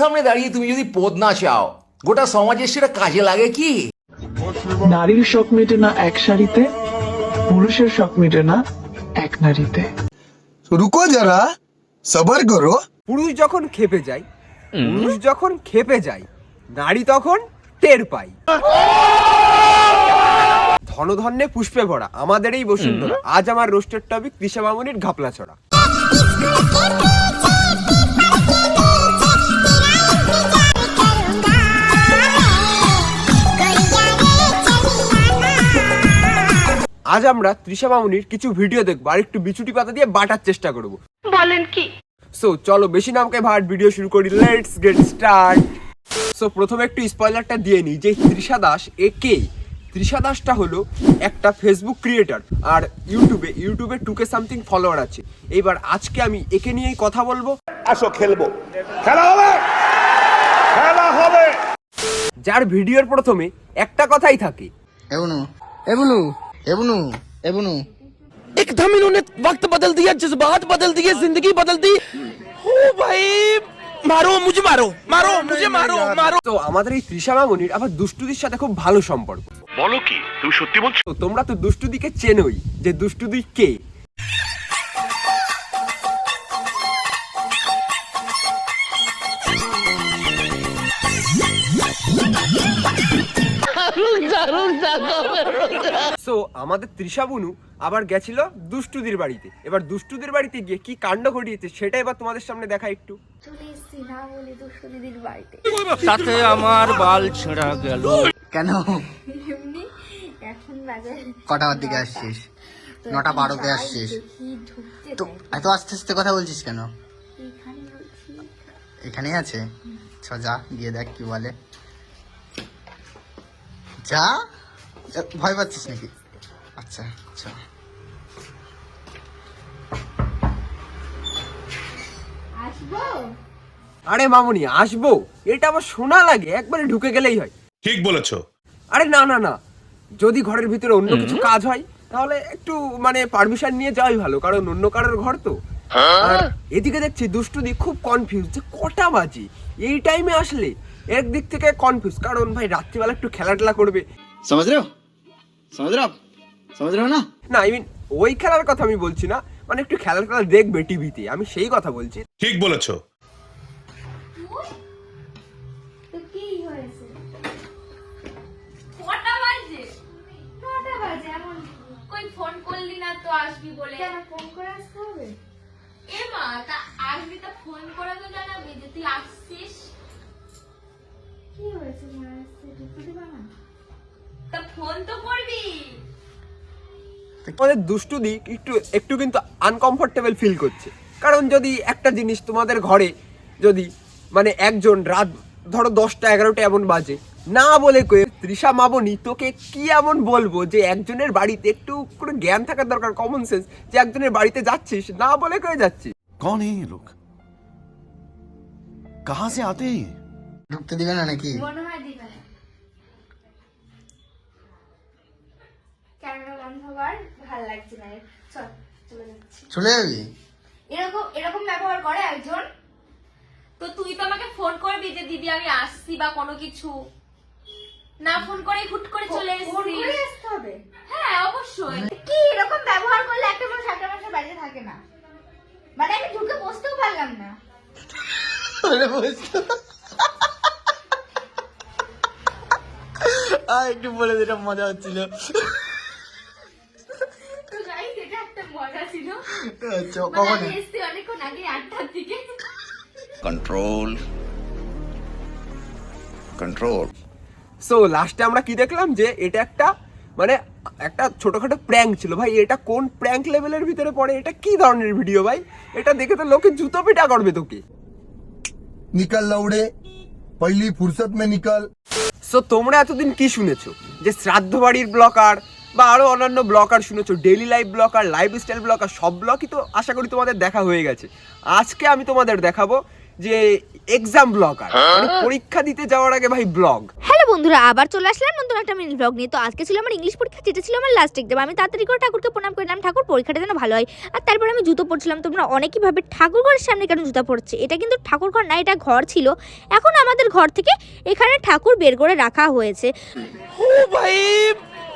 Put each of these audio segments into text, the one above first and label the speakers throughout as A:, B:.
A: সামনে দাঁড়িয়ে তুমি যদি পদ না চাও গোটা সমাজের সেটা কাজে লাগে কি?
B: নারীর শখ মেটে না এক শাড়িতে পুরুষের শখ মেটে না এক নারীতে।
C: রুকো যারা সবার করো।
D: পুরুষ যখন খেপে যায় পুরুষ যখন খেপে যায় নারী তখন টের পায়। ধনধন্যে পুষ্পে ভরা আমাদের এই বসুন্ধরা আজ আমার রোস্টের টপিক তৃষা মামনির ঘাপলা ছড়া। আজ আমরা তৃষা মামুনির কিছু ভিডিও দেখব আর একটু বিচুটি পাতা দিয়ে বাটার চেষ্টা করব।
E: বলেন কি?
D: সো চলো বেশি নামকে ভাট ভিডিও শুরু করি লেটস গেট স্টার্ট সো প্রথমে একটু স্পয়লারটা দিয়ে নিই যে তৃষা দাস এ কে? তৃষা দাসটা হলো একটা ফেসবুক ক্রিয়েটার আর ইউটিউবে ইউটিউবে টুকে সামথিং ফলোয়ার আছে। এইবার আজকে আমি একে নিয়েই কথা বলব।
F: আসো খেলব। খেলা হবে! খেলা হবে!
D: যার ভিডিওর প্রথমে একটা কথাই থাকে।
G: এবনু এবনু এবনু এবনু
H: एकदम इन्होंने वक्त बदल दिया जज्बात बदल दिए जिंदगी बदल दी ओ भाई मारो मुझे मारो मारो मुझे मारो मारो
D: তো আমাদের এই তৃষা মামনির আবার দুষ্টুদির সাথে খুব ভালো সম্পর্ক
F: বলো কি তুমি সত্যি বলছো
D: তো তোমরা তো দুষ্টুদিকে চেনোই যে দুষ্টুদি কে সো আমাদের তৃষা বুনু আবার গেছিল দুষ্টুদির বাড়িতে। এবার দুষ্টুদের বাড়িতে গিয়ে কি কাণ্ড ঘটিয়েছে সেটা এবার তোমাদের সামনে দেখা একটু।
H: তাতে আমার বাল ছেঁড়া গেল।
G: কেন?
E: এমনি এখন
G: দিকে আসছিস? নটা বারোতে আসছিস। তো এত আস্তে আস্তে কথা বলছিস কেন? এখানেই আছে? চ যা গিয়ে দেখ কি বলে। যা। ভয় পাচ্ছিস নাকি? আচ্ছা আচ্ছা।
D: আরে মামুনি আসব। এটা আমার শোনা লাগে একবারে ঢুকে গেলেই হয়।
F: ঠিক
D: আরে না না না। যদি ঘরের ভিতরে অন্য কিছু কাজ হয় তাহলে একটু মানে পারমিশন নিয়ে যাওয়াই ভালো কারণ অন্য কারোর ঘর তো। হ্যাঁ? এদিকে দেখছি দুষ্টুদি খুব কনফিউজ যে কটা বাজে? এই টাইমে আসলে একদিক থেকে কনফিউজ কারণ ভাই রাত্রিবেলা একটু খেলাটেলা করবে।
G: সমাজ রেও समझ रहे हो आप समझ रहे हो ना
D: না আই মিন ওই খেলার কথা আমি বলছি না মানে একটু খেলার খেলা দেখবে টিভিতে আমি সেই কথা বলছি
F: ঠিক বলেছো
E: তো কি হয়েছে
I: কটা বাজে
E: নটা বাজে এমন
I: কই ফোন করলি না তো আসবি বলে
E: কেন ফোন করে আসতে হবে
I: এ মা তা আসবি তো ফোন করে তো জানাবি যে তুই আসছিস
E: কি হয়েছে মা আসতে ঢুকতে দিবা না
I: তা ফোন তো
D: একটু একটু কিন্তু আনকমফর্টেবল ফিল করছে। কারণ যদি একটা জিনিস তোমাদের ঘরে যদি মানে একজন রাত ধরো দশটা এগারোটা এমন বাজে না বলে কয়ে তৃষা মাবনি তোকে কি এমন বলব যে একজনের বাড়িতে একটু কোনো জ্ঞান থাকার দরকার কমন সেন্স যে একজনের বাড়িতে যাচ্ছিস না বলে কয়ে যাচ্ছিস?
J: কোন এই লোক? কাহা সে আতে
G: ঢুকতে দিবে না নাকি?
E: মনে হয় ভালো লাগছে না। চল চলে যাচ্ছি।
G: চলে যাবি?
E: এরকম এরকম ব্যবহার করে একজন।
I: তো তুই তো আমাকে ফোন করবি যে দিদি আমি আসছি বা কোনো কিছু? না ফোন করে হুট করে চলে এসেছি
E: আসতে হবে?
I: হ্যাঁ অবশ্যই।
E: কি এরকম ব্যবহার করলে একটা মানুষ একটা মানুষের বাড়িতে থাকে না? মানে আমি ঢুকে বসতেও পারলাম না।
G: আর একটু বলে দিটা মজা হচ্ছিল
E: তো গাইস এটা একটা মজা ছিল
G: আচ্ছা,
E: মানে
J: কন্ট্রোল কন্ট্রোল
D: সো লাস্টে আমরা কি দেখলাম যে এটা একটা মানে একটা ছোটখাটো প্র্যাঙ্ক ছিল। ভাই এটা কোন প্র্যাঙ্ক লেভেলের ভিতরে পড়ে? এটা কি ধরনের ভিডিও ভাই? এটা দেখে তো লোকে জুতো পিটা করবে তোকে
C: নিকাল লাউড়ে পহলি ফুরসত মে নিকাল।
D: সো তোমরা এতদিন কি শুনেছো? যে শ্রাদ্ধ বাড়ির ব্লকার বা আরও অন্যান্য ব্লকার শুনেছো daily life vlogger lifestyle vlogger সব ব্লকই তো আশা করি তোমাদের দেখা হয়ে গেছে। আজকে আমি তোমাদের দেখাবো যে এক্সাম ব্লগার মানে পরীক্ষা দিতে যাওয়ার আগে ভাই ব্লগ
E: হ্যালো বন্ধুরা আবার চলে আসলাম নতুন একটা মিনি ব্লগ নিয়ে। তো আজকে ছিল আমার ইংলিশ পরীক্ষা যেটা ছিল আমার লাস্ট এক্সাম আমি তাড়াতাড়ি করে ঠাকুরকে প্রণাম করলাম ঠাকুর পরীক্ষাটা যেন ভালো হয়। আর তারপরে আমি জুতো পরছিলাম। তোমরা অনেকই ভাবে ঠাকুর ঘরের সামনে কেন জুতো পড়ছে এটা কিন্তু ঠাকুর ঘর না এটা ঘর ছিল। এখন আমাদের ঘর থেকে এখানে ঠাকুর বের করে রাখা হয়েছে।
H: ও ভাই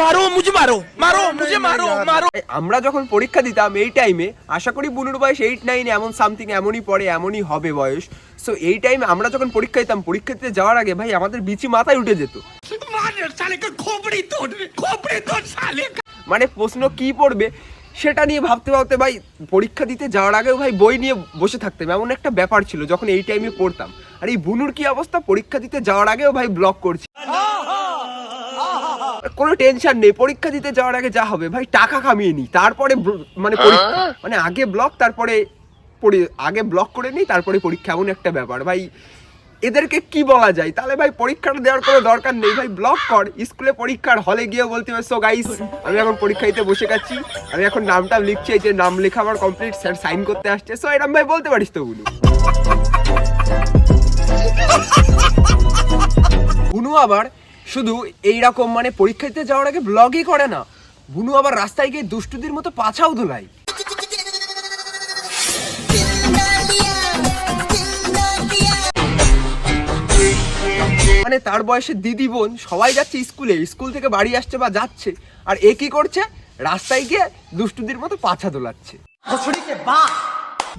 H: মারো মুঝে মারো মারো মুঝে মারো মারো।
D: আমরা যখন পরীক্ষা দিতাম এই টাইমে আশা করি বুনুর বয়স এইট নাইন এমন সামথিং এমনই পড়ে এমনই হবে বয়স। সো এই টাইমে আমরা যখন পরীক্ষা দিতাম পরীক্ষা দিতে যাওয়ার আগে ভাই আমাদের বিচি মাথায় উঠে যেত। মানে প্রশ্ন কি পড়বে সেটা নিয়ে ভাবতে ভাবতে ভাই পরীক্ষা দিতে যাওয়ার আগেও ভাই বই নিয়ে বসে থাকতাম। এমন একটা ব্যাপার ছিল যখন এই টাইমে পড়তাম। আর এই বুনুর কি অবস্থা? পরীক্ষা দিতে যাওয়ার আগেও ভাই ব্লক করছি। হ্যাঁ, হ্যাঁ। কোনো টেনশন নেই। পরীক্ষা দিতে যাওয়ার আগে যা হবে ভাই টাকা কামিয়ে নি তারপরে মানে পরীক্ষা মানে আগে ব্লক তারপরে পরি- আগে ব্লক করে নিই তারপরে পরীক্ষা। এমন একটা ব্যাপার। ভাই এদেরকে কি বলা যায়? তাহলে ভাই পরীক্ষাটা দেওয়ার কোনো দরকার নেই। ভাই ব্লক কর। স্কুলে পরীক্ষার হলে গিয়ে বলতে হবে সো গাইস আমি এখন পরীক্ষা দিতে বসে গেছি। আমি এখন নামটা লিখছি এই যে নাম লেখা আমার কমপ্লিট স্যার সাইন করতে আসছে। সো এরম ভাই বলতে পারিস তো বুনু বুনু আবার শুধু এই রকম মানে পরীক্ষা দিতে যাওয়ার আগে ব্লগই করে না। বুনু আবার রাস্তায় গিয়ে দুষ্টুদের মতো পাছাও দোলায় মানে তার বয়সে দিদি বোন সবাই যাচ্ছে স্কুলে, স্কুল থেকে বাড়ি আসছে বা যাচ্ছে, আর এ কি করছে? রাস্তায় গিয়ে দুষ্টুদের মতো পাছা দোলাচ্ছে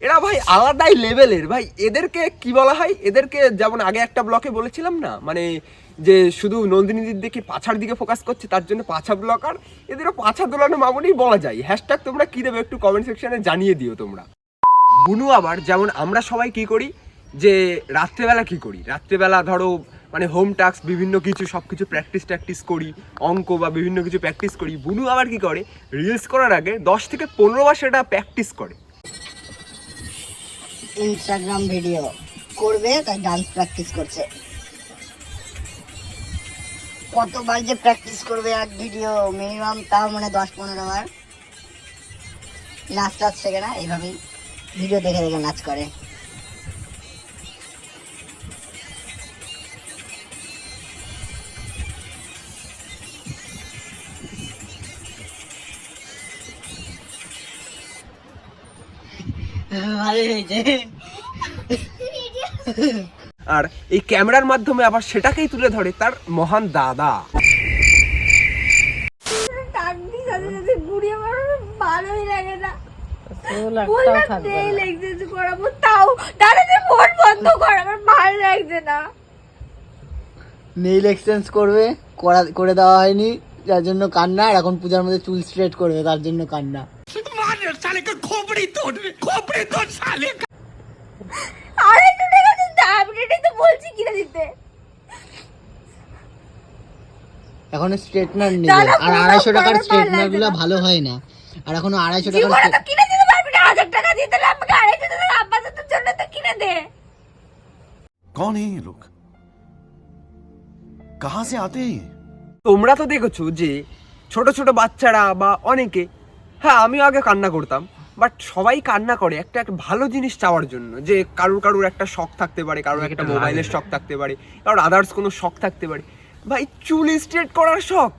D: এরা ভাই আলাদাই লেভেলের ভাই, এদেরকে কি বলা হয়? এদেরকে যেমন আগে একটা ব্লকে বলেছিলাম না? মানে যে শুধু নন্দিনীদির দিকে পাছার দিকে ফোকাস করছে, তার জন্য পাছা ব্লকার এদেরও পাছা দোলানো মামুনই বলা যায়। হ্যাশট্যাগ তোমরা কি দেবে একটু কমেন্ট সেকশনে জানিয়ে দিও তোমরা। বুনু আবার যেমন আমরা সবাই কি করি, যে রাত্রেবেলা কি করি? রাত্রেবেলা ধরো মানে হোম টাস্ক বিভিন্ন কিছু সব কিছু প্র্যাকটিস ট্যাকটিস করি, অঙ্ক বা বিভিন্ন কিছু প্র্যাকটিস করি। বুনু আবার কি করে? রিলস করার আগে দশ থেকে পনেরো বার সেটা প্র্যাকটিস করে।
K: ইনস্টাগ্রাম ভিডিও করবে, তাই ডান্স প্র্যাকটিস করছে। কতবার যে প্র্যাকটিস করবে এক ভিডিও মিনিমাম তাও মানে দশ পনেরো বার। নাচ টাচ শেখে না এইভাবেই ভিডিও দেখে দেখে নাচ করে। ভালো হয়েছে।
D: আর এই ক্যামেরার মাধ্যমে আবার সেটাকেই তুলে ধরে তার মহান দাদা।
K: নেইল এক্সচেঞ্জ করবে করা করে দেওয়া হয়নি যার জন্য কান্না আর এখন পূজার মধ্যে চুল স্ট্রেট করবে তার জন্য কান্না।
E: আড়াইশো টাকা দিতে আমি এটাই তো বলছি কিনে দিতে?
K: এখন স্ট্রেটনার আর আড়াইশো টাকার
E: স্ট্রেটনারগুলো
K: ভালো হয় না। আর এখন আড়াইশো টাকার
E: কিনে দিতে পারবি না। টাকা আপাতত জন্য তো কিনে দে।
J: এই লোক সে আতে
D: তোমরা তো দেখেছ যে ছোট ছোট বাচ্চারা বা অনেকে হ্যাঁ আমিও আগে কান্না করতাম। বাট সবাই কান্না করে একটা একটা ভালো জিনিস চাওয়ার জন্য যে কারুর কারুর একটা শখ থাকতে পারে কারোর একটা মোবাইলের শখ থাকতে পারে কারোর আদার্স কোনো শখ থাকতে পারে। ভাই চুল স্ট্রেট করার শখ।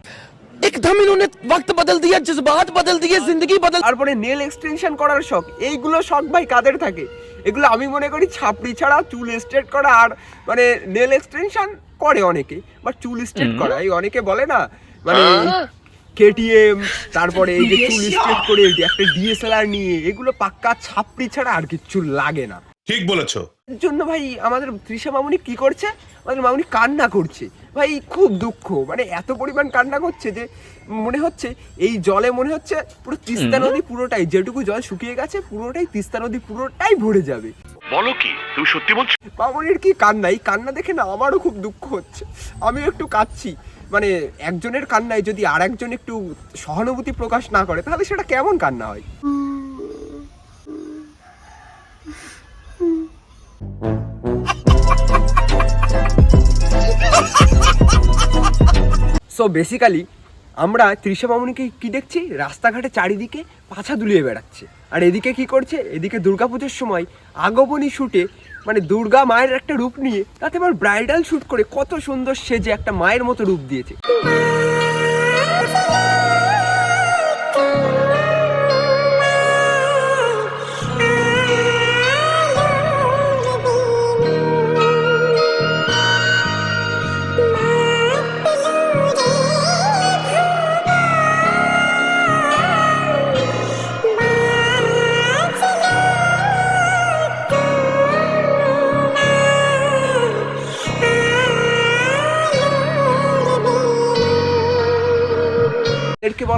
H: একদম ইনোনে ওয়াক্ত বদল দিয়া জজবাত বদল দিয়ে জিন্দগি বদল
D: তারপরে নেল এক্সটেনশন করার শখ এইগুলো শখ ভাই কাদের থাকে? এগুলো আমি মনে করি ছাপড়ি ছাড়া চুল স্ট্রেট করা আর মানে নেল এক্সটেনশন করে অনেকে বাট চুল স্ট্রেট করা এই অনেকে বলে না মানে কেটিএম তারপরে এই যে চুল স্ট্রেট করে একটা ডিএসএলআর নিয়ে এগুলো পাক্কা ছাপড়ি ছাড়া আর কিচ্ছু লাগে না।
F: ঠিক বলেছ।
D: এর জন্য ভাই আমাদের তৃষা মামুনি কি করছে? আমাদের মামুনি কান্না করছে। ভাই খুব দুঃখ। মানে এত পরিমাণ কান্না করছে যে মনে হচ্ছে এই জলে মনে হচ্ছে পুরো তিস্তা নদী পুরোটাই যেটুকু জল শুকিয়ে গেছে পুরোটাই তিস্তা নদী পুরোটাই ভরে যাবে।
F: বলো কি, তুমি সত্যি বলছো?
D: মামুনির কি কান্না? এই কান্না দেখে না আমারও খুব দুঃখ হচ্ছে। আমি একটু কাঁদছি। মানে একজনের কান্নায় যদি আর একজন একটু সহানুভূতি প্রকাশ না করে, তাহলে সেটা কেমন কান্না হয়? সো বেসিক্যালি আমরা ত্রিশা মামুনিকে কি দেখছি? রাস্তাঘাটে চারিদিকে পাছা দুলিয়ে বেড়াচ্ছে। আর এদিকে কি করছে? এদিকে দুর্গাপুজোর সময় আগমনী শুটে মানে দুর্গা মায়ের একটা রূপ নিয়ে তাতে আবার ব্রাইডাল শুট করে কত সুন্দর সেজে একটা মায়ের মতো রূপ দিয়েছে।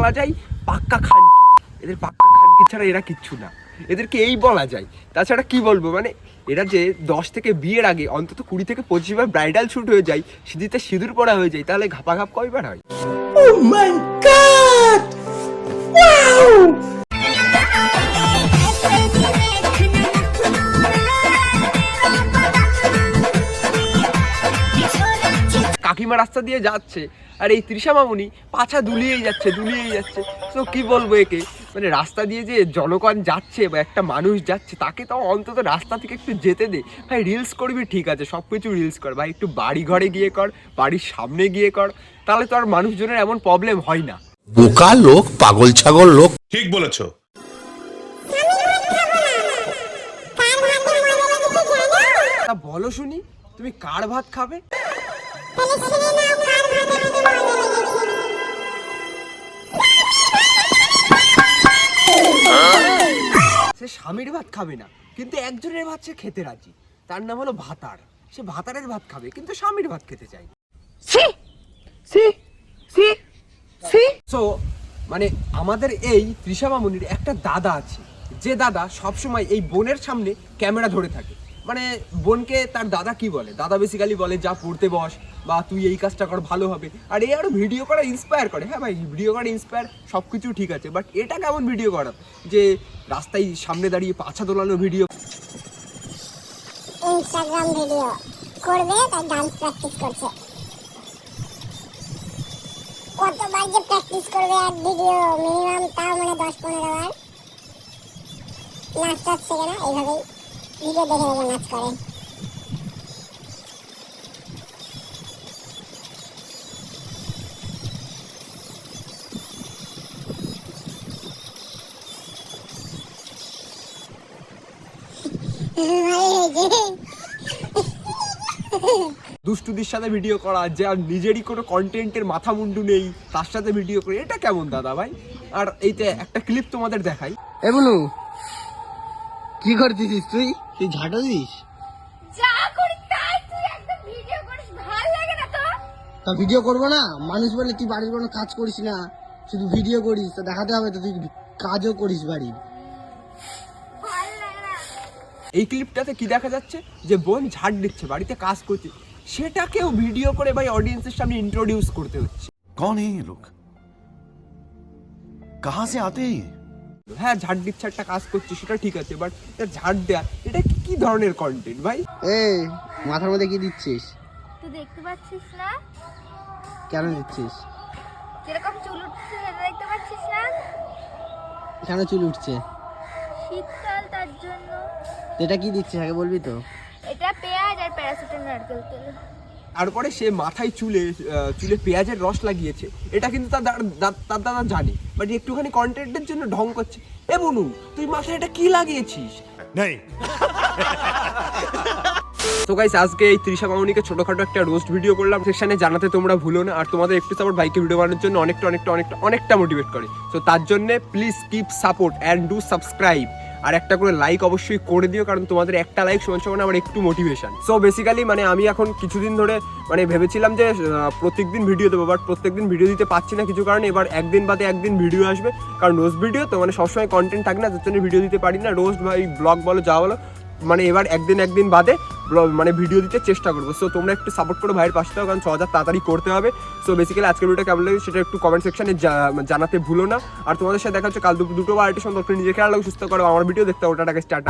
D: বলা যায় পাক্কা খানকি। এদের পাক্কা খানকি ছাড়া এরা কিচ্ছু না। এদেরকে এই বলা যায়। তাছাড়া কি বলব মানে এরা যে দশ থেকে বিয়ের আগে, অন্তত কুড়ি থেকে পঁচিশ বার ব্রাইডাল শ্যুট হয়ে যায় সিঁদিতে সিঁদুর পড়া হয়ে যায়, তাহলে ঘাপাঘাপ কয়বার হয়? কাকিমা রাস্তা দিয়ে যাচ্ছে। আর এই তৃষা মামুনি পাছা দুলিয়েই যাচ্ছে দুলিয়েই যাচ্ছে। তো কি বলব একে? মানে রাস্তা দিয়ে যে জনগণ যাচ্ছে বা একটা মানুষ যাচ্ছে তাকে তো অন্তত রাস্তা থেকে একটু যেতে দে। ভাই রিলস করবি ঠিক আছে। সব কিছু রিলস কর। ভাই একটু বাড়ি ঘরে গিয়ে কর বাড়ির সামনে গিয়ে কর। তাহলে তো আর মানুষজনের এমন প্রবলেম হয় না।
J: বোকা লোক পাগল ছাগল লোক।
F: ঠিক বলেছ।
D: বলো শুনি তুমি কার ভাত খাবে? সে স্বামীর ভাত খাবে না কিন্তু একজনের ভাত সে খেতে রাজি। তার নাম হলো ভাতার। সে ভাতারের ভাত খাবে কিন্তু স্বামীর ভাত খেতে চায় সো মানে আমাদের এই তৃষা মামুনির একটা দাদা আছে। যে দাদা সবসময় এই বোনের সামনে ক্যামেরা ধরে থাকে। মানে বোনকে তার দাদা কি বলে? দাদা বেসিক্যালি বলে, যা পড়তে বস বা তুই এই কাজটা কর, ভালো হবে। আর এই আরও ভিডিও করা ইন্সপায়ার করে। হ্যাঁ ভাই ভিডিও করা ইন্সপায়ার সব কিছু ঠিক আছে বাট এটা কেমন ভিডিও করা? যে রাস্তায় সামনে দাঁড়িয়ে পাছা দোলানো ভিডিও
K: ইনস্টাগ্রাম ভিডিও করবে, তাই ডান্স প্র্যাকটিস করছে। কতবার যে প্র্যাকটিস করবে এক ভিডিও মিনিমাম তাও মানে দশ পনেরো বার। নাচ না, এইভাবেই। ভিডিও দেখে দেখে নাচ করে।
D: দুষ্টুদের সাথে ভিডিও করা যে আর নিজেরই কোনো কন্টেন্টের মাথা মুন্ডু নেই তার সাথে ভিডিও করে এটা কেমন দাদা ভাই? আর এইতে একটা ক্লিপ তোমাদের দেখাই।
G: এ বলু কি করতেছিস তুই? তুই ঝাঁটো দিস
I: যা করি তাই তুই একদম ভিডিও করিস ভাল লাগে না তো
G: তা ভিডিও করবো না মানুষ বলে তুই বাড়ির কোনো কাজ করিস না শুধু ভিডিও করিস তা দেখাতে হবে তো তুই কাজও করিস বাড়ির
I: ভাল লাগে না
D: এই ক্লিপটাতে কি দেখা যাচ্ছে যে বোন ঝাড় দিচ্ছে বাড়িতে কাজ করছে সেটাকেও ভিডিও করে ভাই অডিয়েন্সের সামনে ইন্ট্রোডিউস করতে হচ্ছে
J: कौन है ये लोग कहाँ से आते हैं ये
D: হ্যাঁ ঝাড় দিচ্ছে একটা কাজ করছে সেটা ঠিক আছে বাট ঝাড় দেয়া এটা কি ধরনের কন্টেন্ট ভাই?
G: এ মাথার মধ্যে কি দিচ্ছিস?
I: তুই দেখতে পাচ্ছিস না?
G: কেন দিচ্ছিস?
I: কীরকম চুল উঠছে সেটা দেখতে পাচ্ছিস না?
G: কেন চুল উঠছে?
I: শীতকাল তার জন্য।
G: এটা কি দিচ্ছিস আগে বলবি তো।
I: এটা পেঁয়াজ আর প্যারাসিটামল নারকেল তেল
D: তারপরে সে মাথায় চুলে চুলে পেঁয়াজের রস লাগিয়েছে। এটা কিন্তু তার তার দাদা জানে। বাট একটুখানি কন্টেন্টের জন্য ঢং করছে। এ বনু তুই মাথায় এটা কি লাগিয়েছিস? তো গাইস আজকে এই ত্রিশা মামনিকে ছোটখাটো একটা রোস্ট ভিডিও করলাম। সেখানে জানাতে তোমরা ভুলো না। আর তোমাদের একটু সাপোর্ট বাইকে ভিডিও বানানোর জন্য অনেকটা অনেকটা অনেকটা অনেকটা মোটিভেট করে। তো তার জন্য please keep support and do subscribe আর একটা করে লাইক অবশ্যই করে দিও, কারণ তোমাদের একটা লাইক সমান সমান আমার একটু মোটিভেশন সো বেসিক্যালি মানে আমি এখন কিছুদিন ধরে মানে ভেবেছিলাম যে প্রত্যেকদিন ভিডিও দেবো বাট প্রত্যেকদিন ভিডিও দিতে পারছি না কিছু কারণে। এবার একদিন বাদে একদিন ভিডিও আসবে, কারণ রোজ ভিডিও তো মানে সবসময় কন্টেন্ট থাকে না তার জন্য ভিডিও দিতে পারি না। রোজ ভাই ব্লগ বলো, যা বলো মানে এবার একদিন একদিন বাদে মানে ভিডিও দিতে চেষ্টা করব। সো তোমরা একটু সাপোর্ট করো ভাইয়ের পাশে থাকো, কারণ ছ তাড়াতাড়ি করতে হবে। সো বেসিক্যালি আজকের ভিডিওটা কেমন লাগে সেটা একটু কমেন্ট সেকশনে জানাতে ভুলো না। আর তোমাদের সাথে দেখা হচ্ছে কাল দুপুর দুটো বা আরেকটি তোমরা নিজের খেয়াল সুস্থ করো আমার ভিডিও দেখতে হবে। ওটাটাকে স্টার্ট